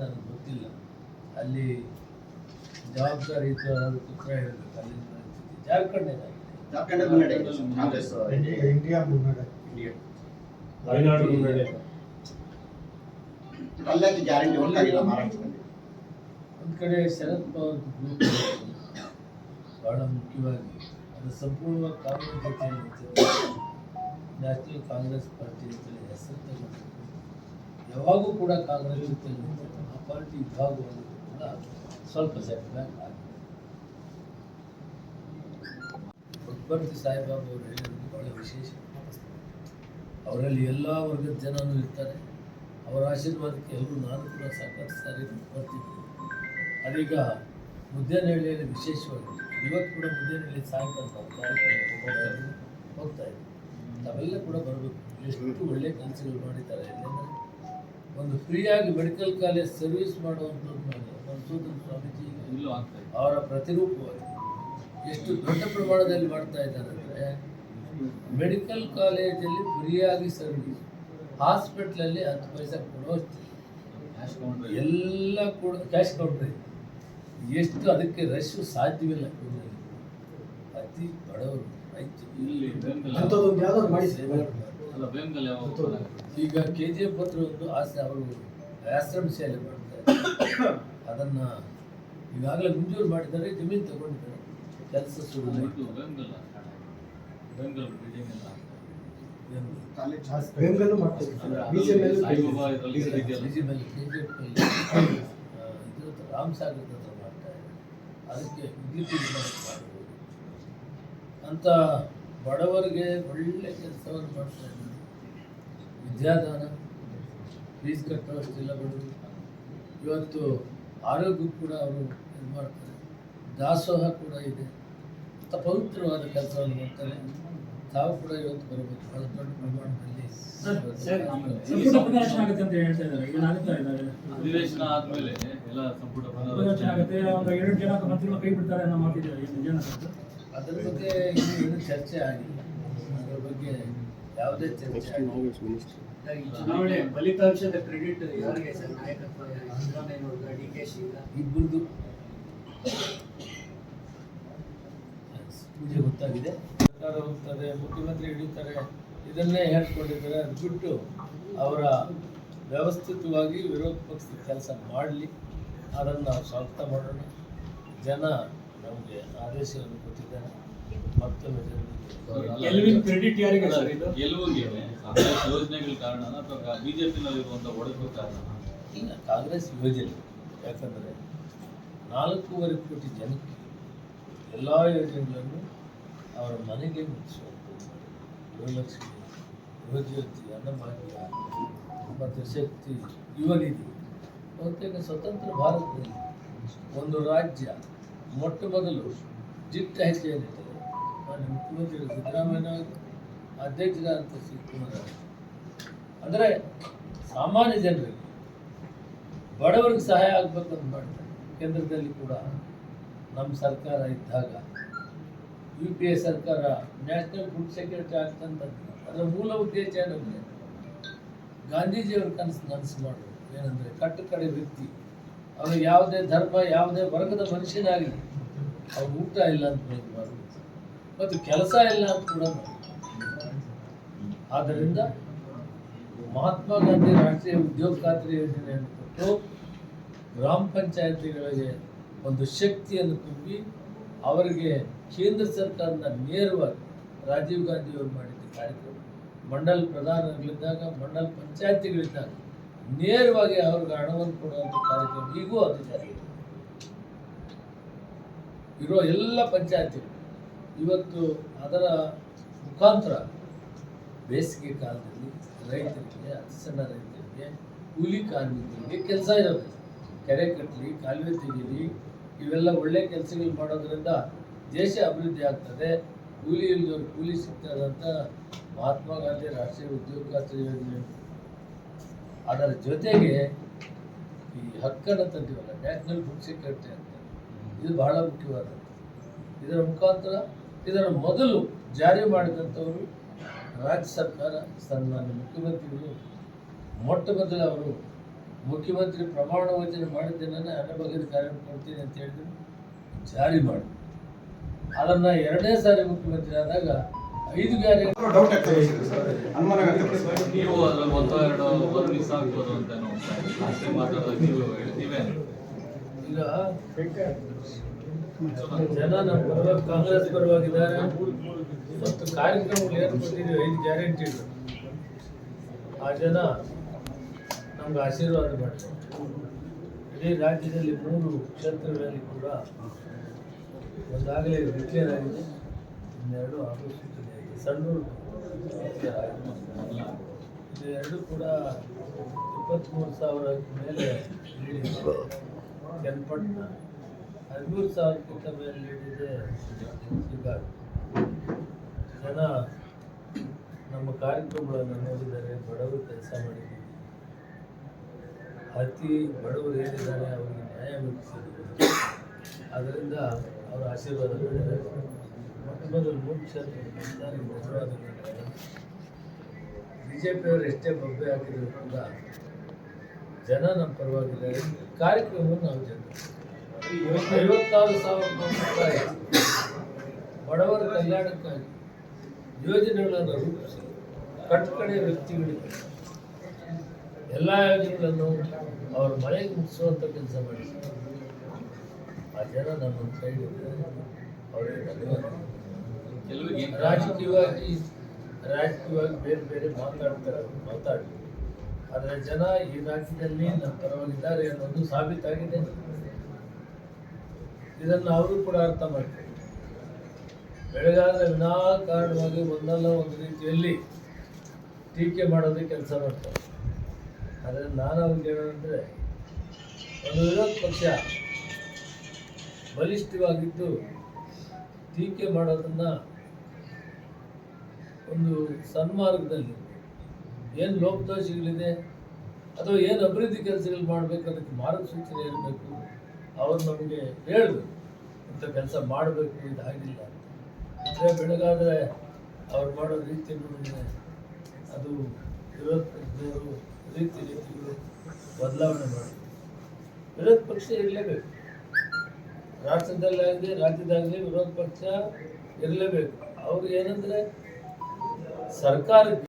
ನನಗೆ ಗೊತ್ತಿಲ್ಲ. ಅಲ್ಲಿ ಜವಾಬ್ದಾರಿ ಉತ್ತರ ಹೇಳಬೇಕು ಅಲ್ಲಿ ಪರಿಸ್ಥಿತಿ ಜಾರ್ಖಂಡ್ ಮುನ್ನಡೆ. ಕಾಂಗ್ರೆಸ್. ಇಂಡಿಯಾ ಇಂಡಿಯಾ ಮುನ್ನಡೆ. ಇಂಡಿಯಾ. ಮಲೆನಾಡು ಮುನ್ನಡೆ. ಅಲ್ಲಲ್ಲಿ ಗ್ಯಾರಂಟಿ ವರ್ಕ್ ಆಗಿಲ್ಲ ಮಹಾರಾಷ್ಟ್ರದಲ್ಲಿ. ಒಂದು ಕಡೆ ಶರದ್ ಪವಾರ್ ಬಹಳ ಮುಖ್ಯವಾಗಿ ಅದು ಸಂಪೂರ್ಣವಾಗಿ ಕಾಂಗ್ರೆಸ್ ನ್ಯಾಷನಲ್ ಕಾಂಗ್ರೆಸ್ ಪಾರ್ಟಿ ಅಂತೇಳಿ ಹೆಸರು ತಗೊಂಡು ಯಾವಾಗೂ ಕೂಡ ಕಾಂಗ್ರೆಸ್ ನಿಂತಿದೆ ಆ ಪಾರ್ಟಿ ವಿಭಾಗವಾಗಿ ಕೂಡ ಸ್ವಲ್ಪ ಸೆಟ್ ಬ್ಯಾಕ್ ಆಗಿದೆ ಅವರು ಹೇಳಿರೋದು ಬಹಳ ವಿಶೇಷ. ಅವರಲ್ಲಿ ಎಲ್ಲ ವರ್ಗದ ಜನನು ಇರ್ತಾರೆ. ಅವರ ಆಶೀರ್ವಾದಕ್ಕೆ ಎಲ್ಲರೂ ನಾನು ಕೂಡ ಸಾಕಷ್ಟು ಸಾರಿ ಅದೀಗ ಮುದ್ದೇನಹಳ್ಳಿಯಲ್ಲಿ ವಿಶೇಷವಾಗಿ ಇವತ್ತು ಕೂಡ ಮುದ್ದೇನಹಳ್ಳಿ ಸಾಯಂಕಾಲ ಕಾರ್ಯಕ್ರಮ ಹೋಗ್ತಾ ಇದ್ದೀವಿ ತಾವೆಲ್ಲ ಕೂಡ ಬರಬೇಕು. ಎಷ್ಟು ಒಳ್ಳೆ ಕೆಲಸಗಳು ಮಾಡಿದ್ದಾರೆ ಇಲ್ಲೆಂದರೆ ಒಂದು ಫ್ರೀಯಾಗಿ ಮೆಡಿಕಲ್ ಕಾಲೇಜ್ ಸರ್ವಿಸ್ ಮಾಡುವಂಥದ್ದು ಒಂದು ಸ್ವಾಮೀಜಿ ಇಲ್ಲೂ ಆಗ್ತಾ ಅವರ ಪ್ರತಿರೂಪವಾಗಿ ಎಷ್ಟು ದೊಡ್ಡ ಪ್ರಮಾಣದಲ್ಲಿ ಮಾಡ್ತಾ ಇದ್ದಾರೆ ಅಂದರೆ ಮೆಡಿಕಲ್ ಕಾಲೇಜಲ್ಲಿ ಫ್ರೀಯಾಗಿ ಸರ್ವಿಸ್ ಹಾಸ್ಪಿಟ್ಲಲ್ಲಿ ಹತ್ತು ಪೈಸೆ ಕೊಡೋಷ್ಟು ಕ್ಯಾಶ್ ಕೌಂಟರ್ ಎಲ್ಲ ಕೂಡ ಕ್ಯಾಶ್ ಕೌಂಟ್ರಿ ಎಷ್ಟು ಅದಕ್ಕೆ ರಶ್ ಸಾಧ್ಯವಿಲ್ಲ. ಅತಿ ಬಡವರು ರೈತರು. ಇಲ್ಲಿ ಮಾಡ್ತಾರೆ. ಈಗ ಕೆ ಜಿ ಎಫ್ ಹತ್ರ ಒಂದು ಆಸೆ ಅವರು ಆಶ್ರಮ ಶೈಲಿ ಮಾಡ್ತಾರೆ. ಅದನ್ನ ಈಗಾಗಲೇ ಮುಂಜೂರು ಮಾಡಿದ್ದಾರೆ ಜಮೀನು ತಗೊಂಡಿದ್ದಾರೆ. ಕೆಲಸ ಶುರು ರಾಮ್ ಸಾಗರ್ ಹತ್ರ ಮಾಡ್ತಾ ಇದ್ದಾರೆ ಅದಕ್ಕೆ ವಿದ್ಯುತ್ ಅಂತ ಬಡವರಿಗೆ ಒಳ್ಳೆ ಕೆಲಸವನ್ನು ಮಾಡ್ತಾ ಇದ್ದಾರೆ. ವಿದ್ಯಾದಾನ ಫೀಸ್ ಕಟ್ಟುವಷ್ಟಿಲ್ಲ ಬಡವರು ಇವತ್ತು ಆರೋಗ್ಯ ಕೂಡ ಅವರು ಇದು ಮಾಡ್ತಾರೆ. ದಾಸೋಹ ಕೂಡ ಇದೆ. ಅಂತ ಪವಿತ್ರವಾದ ಕೆಲಸವನ್ನು ಮಾಡ್ತಾರೆ. ತಾವು ಕೂಡ ಇವತ್ತು ಬರಬೇಕು ಬಹಳ ದೊಡ್ಡ ಪ್ರಮಾಣದಲ್ಲಿ. ಅಧಿವೇಶನ ಆದ್ಮೇಲೆ ಎಲ್ಲ ಸಂಪುಟ ಎರಡು ಜನ ಮಂತ್ರಿಗಳು ಕೈ ಬಿಡ್ತಾರೆ ಅನ್ನೋ ಮಾತಿದೆ ಸರ್? ಅದರ ಬಗ್ಗೆ ಇನ್ನೂ ಏನು ಚರ್ಚೆ ಆಗಿಲ್ಲ. ಅದರ ಬಗ್ಗೆ ಯಾವುದೇ ಚರ್ಚೆ ಆಗಿಲ್ಲ. ಚುನಾವಣೆ ಫಲಿತಾಂಶದ ಕ್ರೆಡಿಟ್ ಯಾರಿಗೆ ಸರ್? ನಾಯಕತ್ವ ಸಿದ್ದರಾಮಯ್ಯನವ್ರದ ಡಿ ಕೆ ಶಿ ಇಬ್ಬರದು ಪೂಜೆ ಗೊತ್ತಾಗಿದೆ. ಸರ್ಕಾರ ಹೋಗ್ತಾರೆ ಮುಖ್ಯಮಂತ್ರಿ ಹಿಡಿತಾರೆ ಇದನ್ನೇ ಹೇಳ್ಕೊಂಡಿದ್ದಾರೆ ಅದು ಬಿಟ್ಟು ಅವರ ವ್ಯವಸ್ಥಿತವಾಗಿ ವಿರೋಧ ಪಕ್ಷದ ಕೆಲಸ ಮಾಡಲಿ. ಅದನ್ನು ನಾವು ಸ್ವಾಗತ ಮಾಡೋಣ. ಜನ ನಮಗೆ ಆದೇಶವನ್ನು ಕೊಟ್ಟಿದ್ದಾರೆ. ಮತ್ತೊಮ್ಮೆ ಗೆಲುವಿನ ಕ್ರೆಡಿಟ್ ಯಾರಿಗೆ ಸರ್ ಇದು? ಗೆಲುವಿಗೆ ಕಾಂಗ್ರೆಸ್ ಯೋಜನೆಗಳ ಕಾರಣ ಅಥವಾ ಬಿಜೆಪಿನಲ್ಲಿರುವಂತ ಒಡಕು ಕಾರಣ ಇಲ್ಲ ಕಾಂಗ್ರೆಸ್ ಯೋಜನೆ. ಯಾಕಂದರೆ ನಾಲ್ಕೂವರೆ ಕೋಟಿ ಜನಕ್ಕೆ ಎಲ್ಲ ಯೋಜನೆಗಳನ್ನು ಅವರ ಮನೆಗೆ ಮುಟ್ಟಿಸುವಂಥದ್ದು ಗೃಹಲಕ್ಷ್ಮಿ ಗೃಹಜ್ಯೋತಿ ಅನ್ನಭಾಗ್ಯ ಮತ್ತು ಶಕ್ತಿ ಯುವ ನಿಧಿ ಬಹುತೇಕ ಸ್ವತಂತ್ರ ಭಾರತದಲ್ಲಿ ಒಂದು ರಾಜ್ಯ ಮೊಟ್ಟ ಮೊದಲು ಜಿತ್ತ ಹೆಜ್ಜೆ ಏನಿದೆ ಮಾನ್ಯ ಮುಖ್ಯಮಂತ್ರಿ ಸಿದ್ದರಾಮಯ್ಯ ಅಧ್ಯಕ್ಷರಾದಂಥ ಶಿವಕುಮಾರ್ ಅಂದರೆ ಸಾಮಾನ್ಯ ಜನರಿಗೆ ಬಡವರಿಗೆ ಸಹಾಯ ಆಗ್ಬೇಕಂತ ಮಾಡ್ತಾರೆ. ಕೇಂದ್ರದಲ್ಲಿ ಕೂಡ ನಮ್ಮ ಸರ್ಕಾರ ಇದ್ದಾಗ ಯು ಪಿ ಎ ಸರ್ಕಾರ ನ್ಯಾಷನಲ್ ಫುಡ್ ಸೆಕ್ಯೂರಿಟಿ ಆಗ್ತಂತ ಅದರ ಮೂಲ ಉದ್ದೇಶ ಏನಂದರೆ ಗಾಂಧೀಜಿಯವ್ರ ಕನಸು ನನಸು ಮಾಡೋದು ಏನಂದರೆ ಕಟ್ಟು ಕಡೆ ವ್ಯಕ್ತಿ ಅವನು ಯಾವುದೇ ಧರ್ಮ, ಯಾವುದೇ ವರ್ಗದ ಮನುಷ್ಯನಾಗಲಿ ಅವ್ನು ಊಟ ಇಲ್ಲ ಅಂತ ಬೈಬಾರ್ದು ಮತ್ತು ಕೆಲಸ ಇಲ್ಲ ಅಂತ ಕೂಡ. ಆದ್ದರಿಂದ ಮಹಾತ್ಮ ಗಾಂಧಿ ರಾಷ್ಟ್ರೀಯ ಉದ್ಯೋಗ ಖಾತ್ರಿ ಯೋಜನೆಯನ್ನು ಕೊಟ್ಟು ಗ್ರಾಮ ಪಂಚಾಯತಿಗಳಿಗೆ ಒಂದು ಶಕ್ತಿಯನ್ನು ತುಂಬಿ ಅವರಿಗೆ ಕೇಂದ್ರ ಸರ್ಕಾರದ ನೇರವಾಗಿ ರಾಜೀವ್ ಗಾಂಧಿ ಅವರು ಮಾಡಿದ್ದ ಕಾರ್ಯಕ್ರಮ ಮಂಡಲ್ ಪ್ರಧಾನಗಳಿದ್ದಾಗ ಮಂಡಲ್ ಪಂಚಾಯತಿಗಳಿದ್ದಾಗ ನೇರವಾಗಿ ಅವ್ರಿಗೆ ಹಣವನ್ನು ಕೊಡುವಂಥ ಕಾರ್ಯಕ್ರಮ ಈಗೂ ಅದು ಜಾರಿ ಇರೋ ಎಲ್ಲ ಪಂಚಾಯತಿ, ಇವತ್ತು ಅದರ ಮುಖಾಂತರ ಬೇಸಿಗೆ ಕಾಲದಲ್ಲಿ ರೈತರಿಗೆ, ಅತಿ ಸಣ್ಣ ರೈತರಿಗೆ, ಕೂಲಿ ಕಾರ್ಮಿಕರಿಗೆ ಕೆಲಸ ಇರೋದು. ಕೆರೆ ಕಟ್ಟಲಿ ಕಾಲುವೆ ತೆಗೀಲಿ, ಇವೆಲ್ಲ ಒಳ್ಳೆ ಕೆಲಸಗಳು ಮಾಡೋದ್ರಿಂದ ದೇಶ ಅಭಿವೃದ್ಧಿ ಆಗ್ತದೆ. ಕೂಲಿ ಇಲ್ಲದವ್ರು ಕೂಲಿ ಸಿಗ್ತದೆ ಅಂತ ಮಹಾತ್ಮ ಗಾಂಧಿ ರಾಷ್ಟ್ರೀಯ ಉದ್ಯೋಗ ಖಾತ್ರಿ ಯೋಜನೆ ಅದರ ಜೊತೆಗೆ ಈ ಹಕ್ಕನ್ನು ತಂದಿವಲ್ಲ ನ್ಯಾಷನಲ್ ಬುಕ್ ಸೆಕ್ಯೂರಿಟಿ ಅಂತ. ಇದು ಬಹಳ ಮುಖ್ಯವಾದದ್ದು ಇದರ ಮುಖಾಂತರ ಇದರ ಮೊದಲು ಜಾರಿ ಮಾಡಿದಂಥವರು ರಾಜ್ಯ ಸರ್ಕಾರ, ಸನ್ಮಾನ್ಯ ಮುಖ್ಯಮಂತ್ರಿಗಳು, ಮೊಟ್ಟ ಮೊದಲು ಅವರು ಮುಖ್ಯಮಂತ್ರಿ ಪ್ರಮಾಣ ವಚನ ಮಾಡಿದ್ದೇನೆ ಅನ್ನ ಬಗ್ಗೆ ಕಾರ್ಯಕ್ರಮ ಕೊಡ್ತೀನಿ ಅಂತ ಹೇಳಿದ್ರು, ಜಾರಿ ಮಾಡಿ ಅದನ್ನು ಎರಡನೇ ಸಾರಿ ಮುಖ್ಯಮಂತ್ರಿ ಆದಾಗ ನೀವು ಅದ್ರಲ್ಲಿ ಒಂದು ಎರಡು ಒಂದು ಮಿಸ್ ಆಗ್ಬೋದು ಅಂತ ಅಷ್ಟೇ ಮಾತಾಡೋದು ನೀವು ನೀವೇ ಈಗ ಜನ ನಮ್ಮ ಪರವಾಗಿ ಕಾಂಗ್ರೆಸ್ ಪರವಾಗಿದ್ದಾರೆ. ಮತ್ತು ಕಾರ್ಯಕ್ರಮಗಳು ಏನು ಕೊಟ್ಟಿದ್ದೀವಿ ಐದು ಗ್ಯಾರಂಟಿ ಆ ಜನ ನಮ್ಗೆ ಆಶೀರ್ವಾದ ಮಾಡಿದ್ರು ಇಡೀ ರಾಜ್ಯದಲ್ಲಿ ಮೂರು ಕ್ಷೇತ್ರಗಳಲ್ಲಿ ಕೂಡ ಒಂದಾಗಲೇ ಡಿಕ್ಲೇರ್ ಆಗಿದೆ. ಇನ್ನೆರಡು ಆಗೋ ಆಗಿದೆ ಇದು ಎರಡು ಕೂಡ ಇಪ್ಪತ್ತ್ಮೂರು ಸಾವಿರ ಮೇಲೆ ಇದೆ. ಚನ್ನಪಟ್ಟಣ ಹದಿಮೂರು ಸಾವಿರಕ್ಕಿಂತ ಮೇಲೆ ನೀಡಿದೆ ಶಿಕಾರ್ ಜನ ನಮ್ಮ ಕಾರ್ಯಕ್ರಮಗಳನ್ನು ನೋಡಿದ್ದಾರೆ ಬಡವರು ಕೆಲಸ ಮಾಡಿದ್ದೀವಿ. ಅತಿ ಬಡವರು ಏನಿದ್ದಾರೆ, ಅವರಿಗೆ ನ್ಯಾಯ ಮುಗಿಸಿದ್ದೀವಿ ಅದರಿಂದ ಅವರ ಆಶೀರ್ವಾದ ಮೊದಲು ಮೂರು ಬಿ ಜೆ ಪಿಯವರು ಎಷ್ಟೇ ಬೊಬ್ಬೆ ಹಾಕಿದ್ರು ಕೂಡ ಜನ ನಮ್ಮ ಪರವಾಗಿಲ್ಲ. ಕಾರ್ಯಕ್ರಮವನ್ನು ನಾವು ಜನ. ಐವತ್ತಾರು ಸಾವಿರ ಬಡವರ ಕಲ್ಯಾಣಕ್ಕಾಗಿ ಯೋಜನೆಗಳನ್ನು ರೂಪಿಸಿ ಕಟ್ಟಕಡೆ ವ್ಯಕ್ತಿಗಳಿಗೆ ಎಲ್ಲ ಯೋಜನೆಗಳನ್ನು ಅವ್ರ ಮನೆಗೆ ಮುಗಿಸುವಂಥ ಕೆಲಸ ಮಾಡಿದ್ದಾರೆ ಆ ಜನ ನಮ್ಮ ಸೈಡ್ ಅವರಿಗೆ ಧನ್ಯವಾದ ರಾಜಕೀಯವಾಗಿ ರಾಜಕೀಯವಾಗಿ ಬೇರೆ ಬೇರೆ ಮಾತಾಡ್ತಾರೆ, ಮಾತಾಡಿ. ಆದರೆ ಜನ ಈ ರಾಜ್ಯದಲ್ಲಿ ನಮ್ಮ ಪರವಾಗಿದ್ದಾರೆ ಅನ್ನೋದು ಸಾಬೀತಾಗಿದೆ. ಇದನ್ನು ಅವರು ಕೂಡ ಅರ್ಥ ಮಾಡ್ತಾರೆ ವಿನಾ ಕಾರಣವಾಗಿ ಒಂದಲ್ಲ ಒಂದು ರೀತಿಯಲ್ಲಿ ಟೀಕೆ ಮಾಡೋದೇ ಕೆಲಸ ಮಾಡ್ತಾರೆ. ಆದರೆ ನಾನು ಅವ್ರಿಗೆ ಹೇಳೋದಂದ್ರೆ, ಒಂದು ವಿರೋಧ ಪಕ್ಷ ಬಲಿಷ್ಠವಾಗಿದ್ದು ಟೀಕೆ ಮಾಡೋದನ್ನ ಒಂದು ಸನ್ಮಾರ್ಗದಲ್ಲಿ ಏನು ಲೋಪದೋಷಗಳಿದೆ ಅಥವಾ ಏನು ಅಭಿವೃದ್ಧಿ ಕೆಲಸಗಳು ಮಾಡಬೇಕು ಅದಕ್ಕೆ ಮಾರ್ಗಸೂಚನೆ ಇರಬೇಕು, ಅವರು ನಮಗೆ ಹೇಳಬೇಕು, ಇಂಥ ಕೆಲಸ ಮಾಡಬೇಕು, ಇದು ಆಗಿಲ್ಲ ಅಂದರೆ ಬೆಳಗಾದರೆ ಅವ್ರು ಮಾಡೋ ರೀತಿ ನೋಡಿದ್ರೆ ಅದು ವಿರೋಧ ಪಕ್ಷದವರು ರೀತಿ ರೀತಿಗಳು ಬದಲಾವಣೆ ಮಾಡಿ ವಿರೋಧ ಪಕ್ಷ ಇರಲೇಬೇಕು. ರಾಷ್ಟ್ರದಲ್ಲಾಗಲಿ ರಾಜ್ಯದಾಗಲಿ ವಿರೋಧ ಪಕ್ಷ ಇರಲೇಬೇಕು. ಅವ್ರು ಏನಂದ್ರೆ ಸರ್ಕಾರ